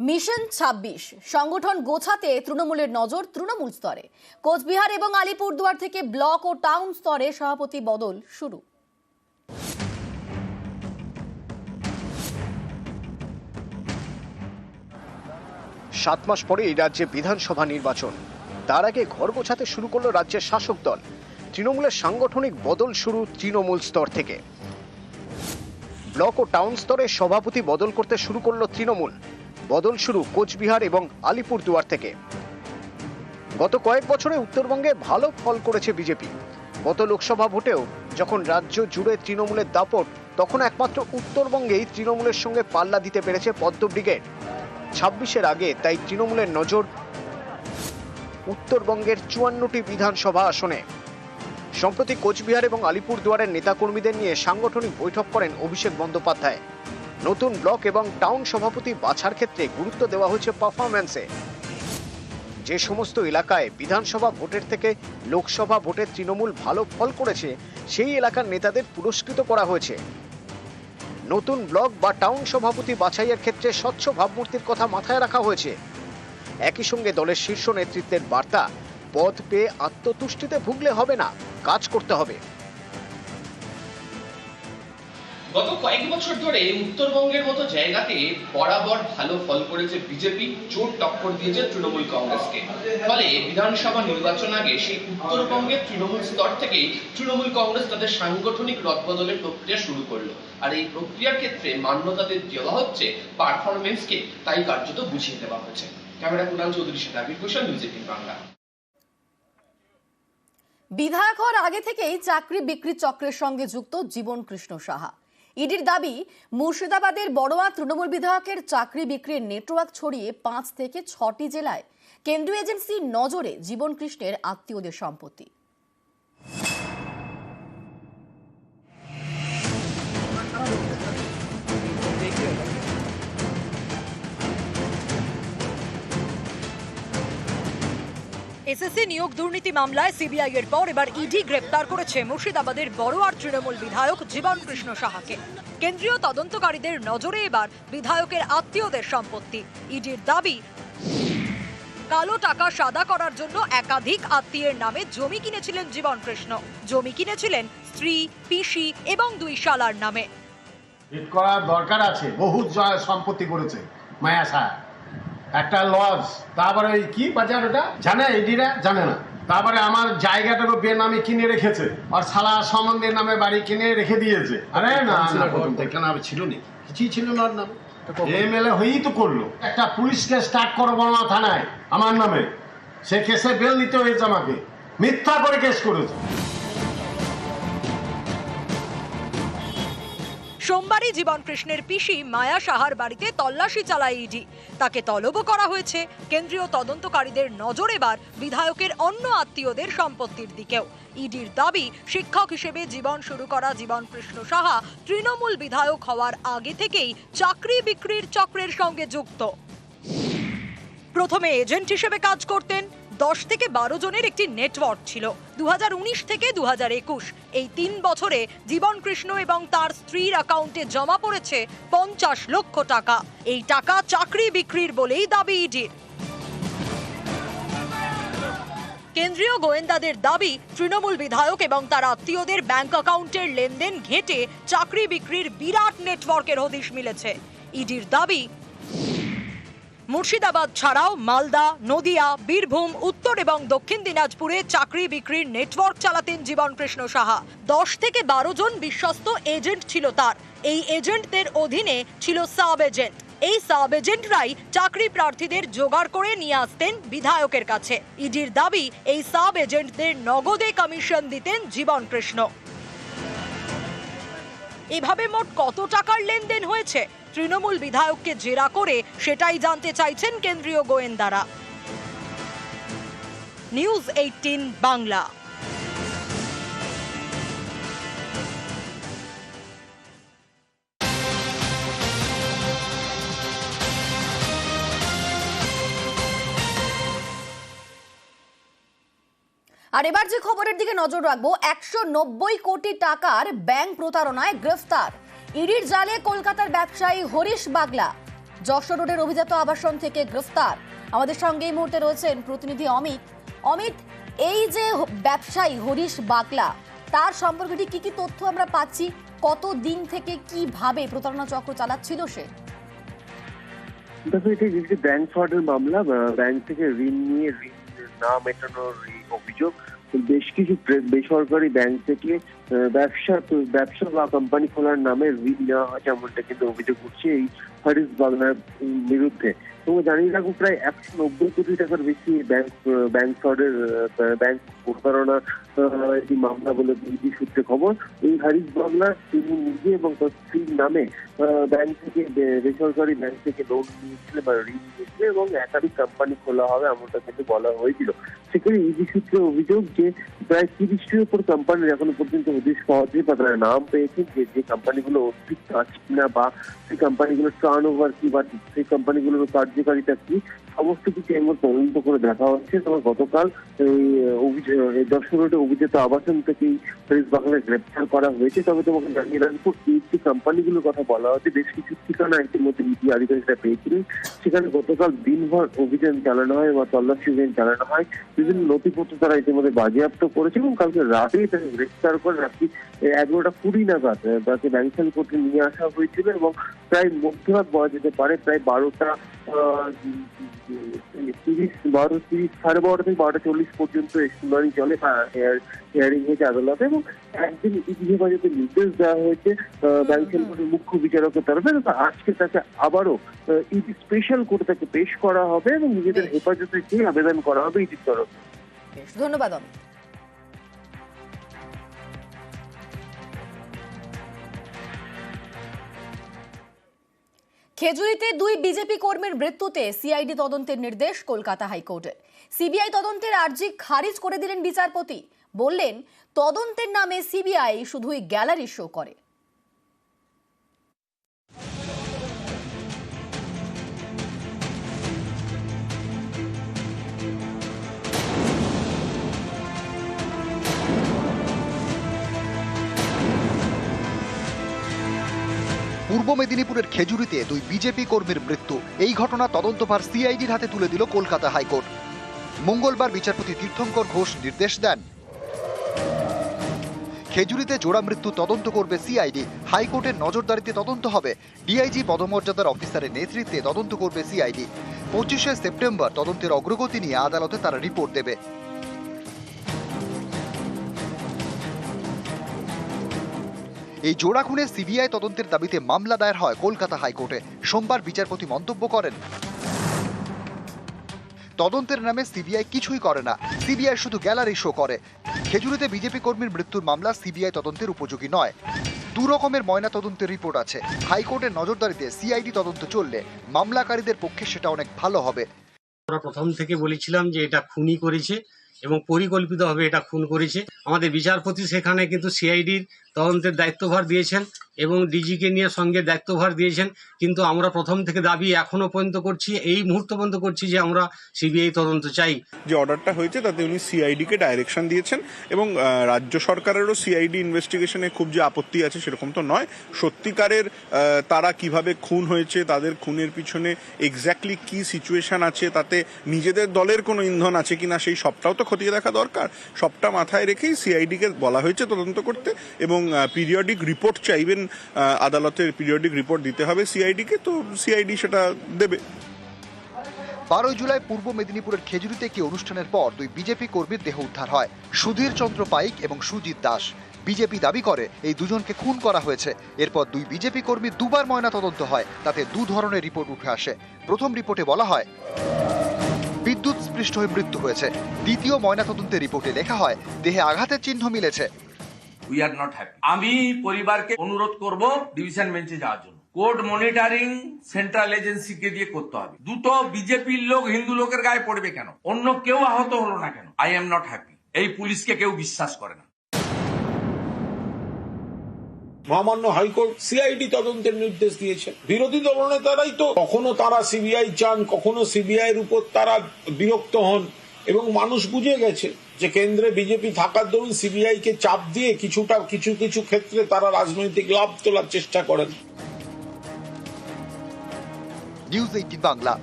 Mission ২৬ সংগঠন গোছাতে তৃণমূলের নজর তৃণমূল স্তরে। কোচবিহার এবং আলিপুরদুয়ার থেকে ব্লক ও টাউন স্তরে সভাপতি বদল শুরু। সাত মাস পরে এই রাজ্যে বিধানসভা নির্বাচন। তার আগে ঘর গোছাতে শুরু করল রাজ্যের শাসক দল। তৃণমূলের সাংগঠনিক বদল শুরু তৃণমূল স্তর থেকে। ব্লক ও টাউন স্তরে সভাপতি বদল করতে শুরু করল তৃণমূল। বদল শুরু কোচবিহার এবং আলিপুরদুয়ার থেকে। গত কয়েক বছরে উত্তরবঙ্গে ভালো ফল করেছে বিজেপি। গত লোকসভা ভোটেও যখন রাজ্য জুড়ে তৃণমূলের দাপট, তখন একমাত্র উত্তরবঙ্গেই তৃণমূলের সঙ্গে পাল্লা দিতে পেরেছে পদ্ম ব্রিগেড। ছাব্বিশের আগে তাই তৃণমূলের নজর উত্তরবঙ্গের চুয়ান্নটি বিধানসভা আসনে। সম্প্রতি কোচবিহার এবং আলিপুরদুয়ারের নেতাকর্মীদের নিয়ে সাংগঠনিক বৈঠক করেন অভিষেক বন্দ্যোপাধ্যায়। নতুন ব্লক এবং টাউন সভাপতি বাছার ক্ষেত্রে গুরুত্ব দেওয়া হয়েছে পারফরম্যান্সে। যে সমস্ত এলাকায় বিধানসভা ভোটের থেকে লোকসভা ভোটে তৃণমূল ভালো ফল করেছে, সেই এলাকার নেতাদের পুরস্কৃত করা হয়েছে। নতুন ব্লক বা টাউন সভাপতি বাছাইয়ের ক্ষেত্রে স্বচ্ছ ভাবমূর্তির কথা মাথায় রাখা হয়েছে। একই সঙ্গে দলের শীর্ষ নেতৃত্বের বার্তা পদ পেয়ে আত্মতুষ্টিতে ভুগলে হবে না, কাজ করতে হবে। গত কয়েক বছর ধরে উত্তরবঙ্গের মতো জায়গাতে বরাবর ভালো ফল করেছে বিজেপি জোর টক্কর দিয়েছে তৃণমূল কংগ্রেসকে। ফলে বিধানসভা নির্বাচন আগে সেই উত্তরবঙ্গের তৃণমূল স্তর থেকেই তৃণমূল কংগ্রেস তাদের সাংগঠনিক রদবদলের প্রক্রিয়া শুরু করল। আর এই প্রক্রিয়ার ক্ষেত্রে মান্যতাদের দেওয়া হচ্ছে পারফরমেন্সকে তাই কার্যত বুঝিয়ে দেওয়া হচ্ছে। ক্যামেরা কুণাল চৌধুরীর সাথে আবির নিউজ এইটিন বাংলা বিধায়ক হওয়ার আগে থেকেই চাকরি বিক্রি চক্রের সঙ্গে যুক্ত জীবন কৃষ্ণ সাহা। ইডির দাবি, মুর্শিদাবাদের বড়োয়া তৃণমূল বিধায়কের চাকরি বিক্রির নেটওয়ার্ক ছড়িয়ে পাঁচ থেকে ছটি জেলায় কেন্দ্রীয় এজেন্সির নজরে জীবন কৃষ্ণের আত্মীয়দের সম্পত্তি। এসএসসি নিয়োগ দুর্নীতি মামলায় সিবিআই এর পর এবার ইডি গ্রেপ্তার করেছে মুর্শিদাবাদের বড়োয়ার তৃণমূল বিধায়ক জীবন কৃষ্ণ সাহাকে। কেন্দ্রীয় তদন্তকারীদের নজরে এবার বিধায়কের আত্মীয়দের সম্পত্তি। ইডির দাবি, কালো টাকা সাদা করার জন্য একাধিক আত্মীয়ের নামে জমি কিনেছিলেন জীবন কৃষ্ণ জমি কিনেছিলেন স্ত্রী, পিসি এবং দুই শালার নামে। করার দরকার আছে বহু সম্পত্তি করেছে, মায়া সাহা। একটা লজ তারপরে ওই কি বাজার ওটা? জানে এডিরা জানে না। তারপরে আমার জায়গাটাকে বেনামে কিনে রেখেছে। আর শালা সম্বন্ধের নামে বাড়ি কিনে রেখে দিয়েছে। আরে না না প্রথম থেকে না ছিল নি। কিছুই ছিল না নামে। এমএলএ হয়েই তো করল। একটা পুলিশকে স্টার্ট করব না থানায় আমার নামে। সে কেসে বেল নিতে হয়েছে আমাকে। মিথ্যা করে কেস করেছে। সোমবারই জীবন কৃষ্ণের পিসি মায়া সাহার বাড়িতে তল্লাশি চালায় ইডি। তাকে তলবও করা হয়েছে। কেন্দ্রীয় তদন্তকারীদের নজর এবার বিধায়কের অন্য আত্মীয়দের সম্পত্তির দিকেও। ইডির দাবি, শিক্ষক হিসেবে জীবন শুরু করা জীবন কৃষ্ণ সাহা তৃণমূল বিধায়ক হওয়ার আগে থেকেই চাকরি বিক্রির চক্রের সঙ্গে যুক্ত। প্রথমে এজেন্ট হিসেবে কাজ করতেন দশ থেকে বারো জনের একটি নেটওয়ার্ক ছিল, দুহাজার উনিশ থেকে দুহাজার একুশ। এই তিন বছরে জীবন কৃষ্ণ এবং তার স্ত্রীর অ্যাকাউন্টে জমা পড়েছে পঞ্চাশ লক্ষ টাকা। এই টাকা চাকরি বিক্রির বলেই দাবি ইডির। কেন্দ্রীয় গোয়েন্দাদের দাবি, তৃণমূল বিধায়ক এবং তার আত্মীয়দের ব্যাংক অ্যাকাউন্টের লেনদেন ঘেঁটে চাকরি বিক্রির বিরাট নেটওয়ার্কের হদিশ মিলেছে। ইডির দাবি মুর্শিদাবাদ ছাড়াও মালদা, নদিয়া, বীরভূম, উত্তর এবং দক্ষিণ দিনাজপুরে চাকরি বিক্রির নেটওয়ার্ক চালাতেন জীবন কৃষ্ণ সাহা। দশ থেকে বারো জন বিশ্বস্ত এজেন্ট ছিল তার। এই এজেন্টদের অধীনে ছিল সাব এজেন্ট। এই সাব এজেন্টরাই চাকরি প্রার্থীদের জোগাড় করে নিয়ে আসতেন বিধায়কের কাছে। ইডির দাবি, এই সাব এজেন্টদের নগদে কমিশন দিতেন জীবন কৃষ্ণ এভাবে মোট কত টাকার লেনদেন হয়েছে? তৃণমূল বিধায়ককে জেরা করে সেটাই জানতে চাইছেন কেন্দ্রীয় গোয়েন্দারা। News eighteen, Bangla. আর এবার যে খবরের দিকে নজর রাখব, একশো নব্বই কোটি টাকার ব্যাংক প্রতারণায় গ্রেফতার। ইডির জালে কলকাতার ব্যবসায়ী হরিশ বাগলা। যশোর রোডের অভিজাত আবাসন থেকে গ্রেফতার। আমাদের সঙ্গে এই মুহূর্তে রয়েছেন প্রতিনিধি অমিত। অমিত, এই যে ব্যবসায়ী হরিশ বাগলা, তার সম্পর্কে কি কি তথ্য আমরা পাচ্ছি? কত দিন থেকে কীভাবে প্রতারণা চক্র চালাচ্ছিল সে? দেখো, এটা ব্যাংক ফ্রডের মামলা। ব্যাংক থেকে ঋণ নিয়ে ঋণ না মেটানোর অভিযোগ বেশ কিছু বেসরকারি ব্যাংক থেকে ব্যবসা ব্যবসা বা কোম্পানি খোলার নামে ঋণ নেওয়া হয়, যেমনটা কিন্তু অভিযোগ উঠছে এই হরিশ বাংলার বিরুদ্ধে। তোমরা জানিয়ে রাখো প্রায় একশো নব্বই কোটি টাকার বেশি ব্যাংক ব্যাংক ফ্রডের ব্যাংক প্রতারণা একটি মামলা বলে বিডি সূত্রে খবর। এই হারিস বাংলা তিনি নিজে এবং তার স্ত্রীর নামে ব্যাংক থেকে বেসরকারি ব্যাংক থেকে লোন নিয়েছিলেন বা ঋণ নিয়েছিলেন এবং একাধিক কোম্পানি খোলা হবে এমনটা কিন্তু বলা হয়েছিল। সেখানে ইডি সূত্রে অভিযোগ যে, প্রায় তিরিশটির উপর কোম্পানির এখনও পর্যন্ত হদিশ পাওয়া যায় বা তারা নাম পেয়েছেন যে যে কোম্পানিগুলো অস্তিত্ব আছে কিনা বা সেই কোম্পানিগুলোর টার্ন ওভার কি বা সেই কোম্পানিগুলোর কার্যকারিতা কি সমস্ত কিছু এমন তদন্ত করে দেখা হচ্ছে। তবে গতকাল এই এই দর্শক রোডে অভিযোগ আবাসন থেকেই ফেস বাংলায় গ্রেপ্তার করা হয়েছে। তবে তোমাকে জানিয়ে রাখব এই যে কোম্পানিগুলোর কথা বলা হচ্ছে। বেশ কিছু ঠিকানা ইতিমধ্যে নীতি আধিকারিকরা পেয়েছিলেন। সেখানে গতকাল দিনভর অভিযান চালানো হয় বা তল্লাশি অভিযান চালানো হয়। বিভিন্ন নথিপত্র তারা ইতিমধ্যে বাজেয়াপ্ত করেছে এবং কালকে রাতেই তাকে গ্রেপ্তার করে রাত্রি এগারোটা কুড়ি নাগাদ তাকে ব্যাংসাল কোর্টে নিয়ে আসা হয়েছিল এবং প্রায় মধ্যরাত বলা যেতে পারে, প্রায় বারোটা তিরিশ বারো তিরিশ সাড়ে বারোটা থেকে বারোটা চল্লিশ পর্যন্ত শুনানি চলে হিয়ারিং হয়েছে আদালতে এবং একদিন ইডি হেফাজতে নির্দেশ দেওয়া হয়েছে ব্যাংকের মুখ্য বিচারকের তরফে আজকে তাকে আবারও ইডি স্পেশাল কোর্টে তাকে পেশ করা হবে এবং নিজেদের হেফাজতে গিয়ে আবেদন করা হবে ইডির তরফে। ধন্যবাদ খেজুরিতে দুই বিজেপি কর্মীর মৃত্যুতে সিআইডি তদন্তের নির্দেশ কলকাতা হাইকোর্টের। সিবিআই তদন্তের আর্জি খারিজ করে দিলেন বিচারপতি। বললেন, তদন্তের নামে সিবিআই শুধুই গ্যালারি শো করে। পূর্ব মেদিনীপুরের খেজুরিতে দুই বিজেপি কর্মীর মৃত্যু। এই ঘটনা তদন্তভার সিআইডির হাতে তুলে দিল কলকাতা হাইকোর্ট। মঙ্গলবার বিচারপতি তীর্থঙ্কর ঘোষ নির্দেশ দেন। খেজুরিতে জোড়া মৃত্যু তদন্ত করবে সিআইডি। হাইকোর্টের নজরদারিতে তদন্ত হবে। ডিআইজি পদমর্যাদার অফিসারের নেতৃত্বে তদন্ত করবে সিআইডি। পঁচিশে সেপ্টেম্বর তদন্তের অগ্রগতি নিয়ে আদালতে তারা রিপোর্ট দেবে। এই জোড়া খুনে সিবিআই তদন্তের দাবিতে মামলা দায়ের হয় কলকাতা হাইকোর্টে। সোমবার বিচারপতি মন্তব্য করেন। তদন্তের নামে সিবিআই কিছুই করে না। সিবিআই শুধু গ্যালারি শো করে। খেজুরিতে বিজেপি কর্মীর মৃত্যুর মামলা সিবিআই তদন্তের উপযোগী নয়। দু রকমের ময়না তদন্তের রিপোর্ট আছে। হাইকোর্টের নজরদারিতে সিআইডি তদন্ত চললে মামলাকারীদের পক্ষে সেটা অনেক ভালো হবে। আমরা প্রথম থেকে বলেছিলাম যে এটা খুনি করেছে এবং পরিকল্পিতভাবে এটা খুন করেছে। আমাদের বিচারপতি সেখানে কিন্তু সিআইডির তদন্তের দায়িত্বভার দিয়েছেন এবং ডিজিকে নিয়ে সঙ্গে দায়িত্বভার দিয়েছেন। কিন্তু আমরা প্রথম থেকে দাবি এখনও পর্যন্ত করছি, এই মুহূর্ত পর্যন্ত করছি যে আমরা সিবিআই তদন্ত চাই। যে অর্ডারটা হয়েছে, তাতে উনি সিআইডিকে ডাইরেকশন দিয়েছেন এবং রাজ্য সরকারেরও সিআইডি ইনভেস্টিগেশনে খুব যে আপত্তি আছে সেরকম তো নয়। সত্যিকারের তারা কীভাবে খুন হয়েছে, তাদের খুনের পিছনে এক্স্যাক্টলি কি সিচুয়েশন আছে, তাতে নিজেদের দলের কোনো ইন্ধন আছে কিনা সেই সবটাও তো খতিয়ে দেখা দরকার। সবটা মাথায় রেখেই সিআইডিকে বলা হয়েছে তদন্ত করতে এবং পিরিয়ডিক রিপোর্ট চাইবেন আদালতের পিরিয়ডিক রিপোর্ট দিতে হবে সিআইডিকে তো সিআইডি সেটা দেবে। বারোই জুলাই পূর্ব মেদিনীপুরের খেজুরিতে একটি অনুষ্ঠানের পর দুই বিজেপি কর্মীর দেহ উদ্ধার হয়। সুধীর চন্দ্র পাইক এবং সুজিত দাস। বিজেপি দাবি করে, এই দুজনকে খুন করা হয়েছে। এরপর দুই বিজেপি কর্মী দুবার ময়না তদন্ত হয়, তাতে দু ধরনের রিপোর্ট উঠে আসে। প্রথম রিপোর্টে বলা হয় বিদ্যুৎ স্পৃষ্ট হয়ে মৃত্যু হয়েছে। দ্বিতীয় ময়না তদন্তের রিপোর্টে লেখা হয়, দেহে আঘাতের চিহ্ন মিলেছে। উই আর নট হ্যাপি আমি পরিবারকে অনুরোধ করব ডিভিশন বেঞ্চে যাওয়ার জন্য। কোর্ট মনিটরিং সেন্ট্রাল এজেন্সিকে দিয়ে করতে হবে। দুটো বিজেপির লোক হিন্দু লোকের গায়ে পড়বে কেন? অন্য কেউ আহত হলো না কেন? আই এম নট হ্যাপি এই পুলিশকে কেউ বিশ্বাস করে না। মহামান্য হাইকোর্ট সিআইডি তদন্তের নির্দেশ দিয়েছে। বিরোধী দলনেতারাই তো কখনো তারা সিবিআই চান, কখনো সিবিআই এর উপর তারা বিরক্ত হন। এবং মানুষ বুঝে গেছে যে কেন্দ্রে বিজেপি থাকার দরুন সিবিআই কে চাপ দিয়ে কিছুটা, কিছু কিছু ক্ষেত্রে তারা রাজনৈতিক লাভ তোলার চেষ্টা করেন। News eighteen Bangla